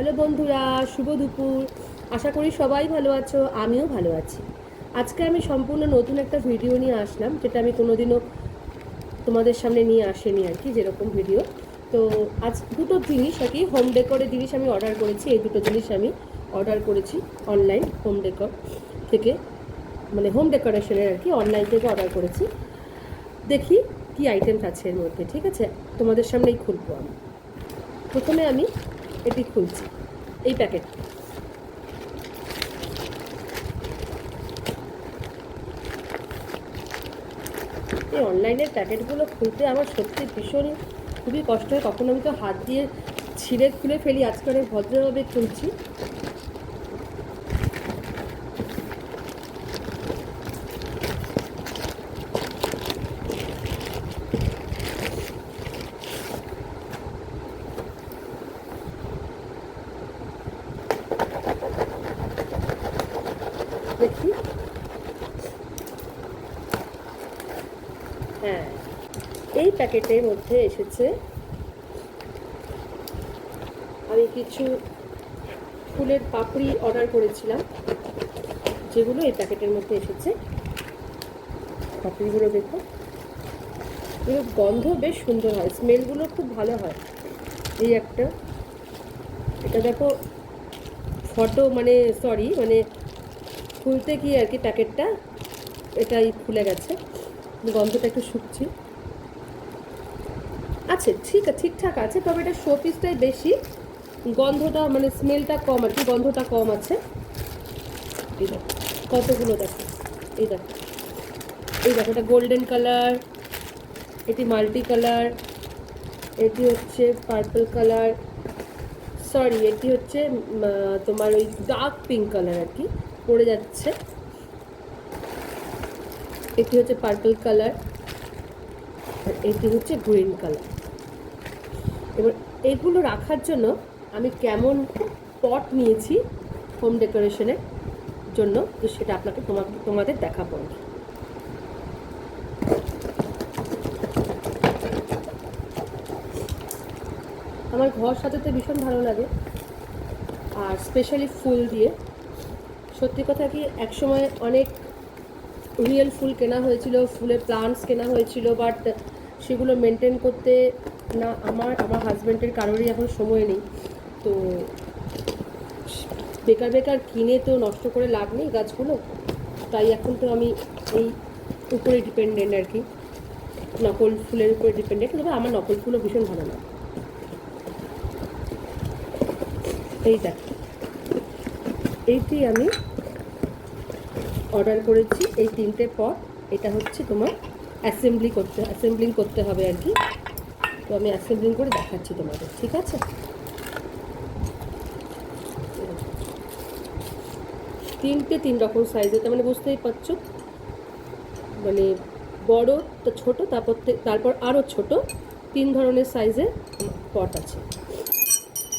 Hello বন্ধুরা, শুভ দুপুর। আশা করি সবাই ভালো আছো, আমিও ভালো আছি। আজকে আমি সম্পূর্ণ নতুন একটা ভিডিও নিয়ে আসলাম, যেটা আমি কোনোদিনও তোমাদের সামনে নিয়ে আসেনি আর কি, যেরকম ভিডিও। তো আজ দুটো জিনিস আর কি হোম ডেকোরের জিনিস আমি অর্ডার করেছি, এই দুটো জিনিস আমি অর্ডার করেছি অনলাইন হোম ডেকোর থেকে। মানে হোম ডেকোরেশনের আর কি অনলাইন থেকে অর্ডার করেছি। দেখি কি আইটেমস আছে এর মধ্যে, ঠিক আছে? তোমাদের সামনেই খুলবো আমি। প্রথমে আমি এটি খুলছি। এই প্যাকেট। এই অনলাইনের প্যাকেটগুলো খুলতে আমার সত্যি ভীষণ খুবই কষ্ট হয়। কখনো আমি তো হাত দিয়ে ছিঁড়ে খুলে ফেলি। আজকে অনেক ভদ্রভাবে খুলছি দেখি হ্যাঁ। এই প্যাকেটের মধ্যে এসেছে আমি কিছু ফুলের পাপড়ি অর্ডার করেছিলাম, যেগুলো এই প্যাকেটের মধ্যে এসেছে। পাপড়িগুলো দেখো। এগুলো গন্ধ বেশ সুন্দর হয়, স্মেলগুলো খুব ভালো হয়। এই একটা। এটা দেখো, ফটো মানে সরি মানে খুলতে গিয়ে আর কি প্যাকেটটা, এটাই খুলে গেছে। গন্ধটা একটু শুকছি। আছে ঠিক আছে, ঠিকঠাক আছে, তবে এটা শো পিসটাই বেশি। গন্ধটা মানে স্মেলটা কম আর কি, গন্ধটা কম আছে। এই দেখো, কতগুলো দেখো, এই দেখো। এই দেখো, এটা গোল্ডেন কালার এটি মাল্টি কালার এটি হচ্ছে পার্পল কালার সরি এটি হচ্ছে তোমার ওই ডার্ক পিঙ্ক কালার আর কি, পড়ে যাচ্ছে। এটি হচ্ছে পার্পল কালার আর এটি হচ্ছে গ্রিন কালার এবার এগুলো রাখার জন্য আমি কেমন পট নিয়েছি হোম ডেকোরেশনের জন্য, তো সেটা আপনাকে তোমাকে তোমাদের দেখাবো। আমার ঘর সাজাতে ভীষণ ভালো লাগে, আর স্পেশালি ফুল দিয়ে। সত্যি কথা কি, একসময় অনেক রিয়েল ফুল কেনা হয়েছিল, ফুলের প্লান্টস কেনা হয়েছিল বাট সেগুলো মেনটেন করতে না আমার আমার হাজব্যান্ডের কারোরই এখন সময় নেই। তো বেকার বেকার কিনে তো নষ্ট করে লাভ নেই গাছগুলো, তাই এখন তো আমি এই উপরে ডিপেন্ডেন্ট আর কি। নকল ফুলের উপরে ডিপেন্ডেন্ট তবে আমার নকল ফুলও ভীষণ ভালো লাগে। এই দেখ। এইটি আমি অর্ডার করেছি এই তিনটে পট এটা হচ্ছে তোমার অ্যাসেম্বলি করতে অ্যাসেম্বলিং করতে হবে আর কি। তো আমি অ্যাসেম্বলিং করে দেখাচ্ছি তোমাদের, ঠিক আছে? তিনটে তিন রকম সাইজের তার মানে বুঝতেই পারছ? মানে বড় তো ছোট, তারপর তারপর আরও ছোট তিন ধরনের সাইজের পট আছে।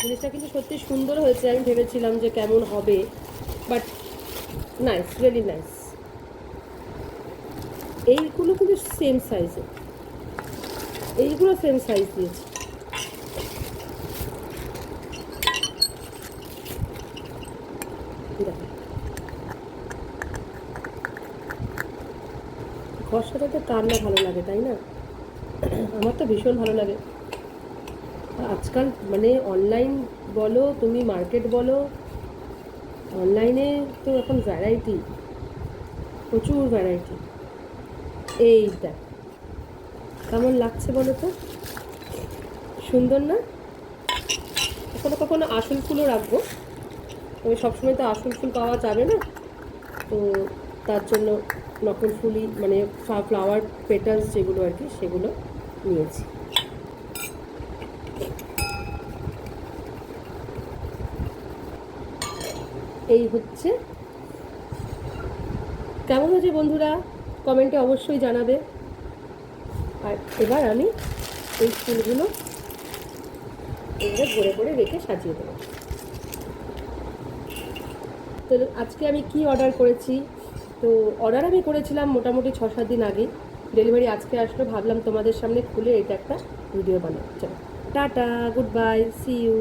জিনিসটা কিন্তু সত্যি সুন্দর হয়েছে, আমি ভেবেছিলাম যে কেমন হবে বাট নাইস রিয়েলি নাইস এইগুলো কিন্তু সেম সাইজে এইগুলো সেম সাইজ দিয়েছে। ঘর সাজাতে কার না ভালো লাগে, তাই না? আমার তো ভীষণ ভালো লাগে। আজকাল মানে অনলাইন বলো, তুমি মার্কেট বলো অনলাইনে তো এখন ভ্যারাইটি প্রচুর ভ্যারাইটি এইটা কেমন লাগছে বলো তো? সুন্দর না? কখনো কখনো আসল ফুলও রাখব। তবে সবসময় তো আসল ফুল পাওয়া যাবে না। তো তার জন্য নকল ফুলই মানে ফ্লাওয়ার পেটালস যেগুলো আর কি, সেগুলো নিয়েছি। এই হচ্ছে। কেমন হয়েছে বন্ধুরা? কমেন্টে অবশ্যই জানাবে। আর এবার আমি এই ফুলগুলো এবারে ভরে ভরে রেখে সাজিয়ে দেবো। তো আজকে আমি কি অর্ডার করেছি? তো অর্ডার আমি করেছিলাম মোটামুটি ছ সাত দিন আগে। ডেলিভারি আজকে আসলো। ভাবলাম তোমাদের সামনে খুলে এটা একটা ভিডিও বানাবো চলো, tata good bye see you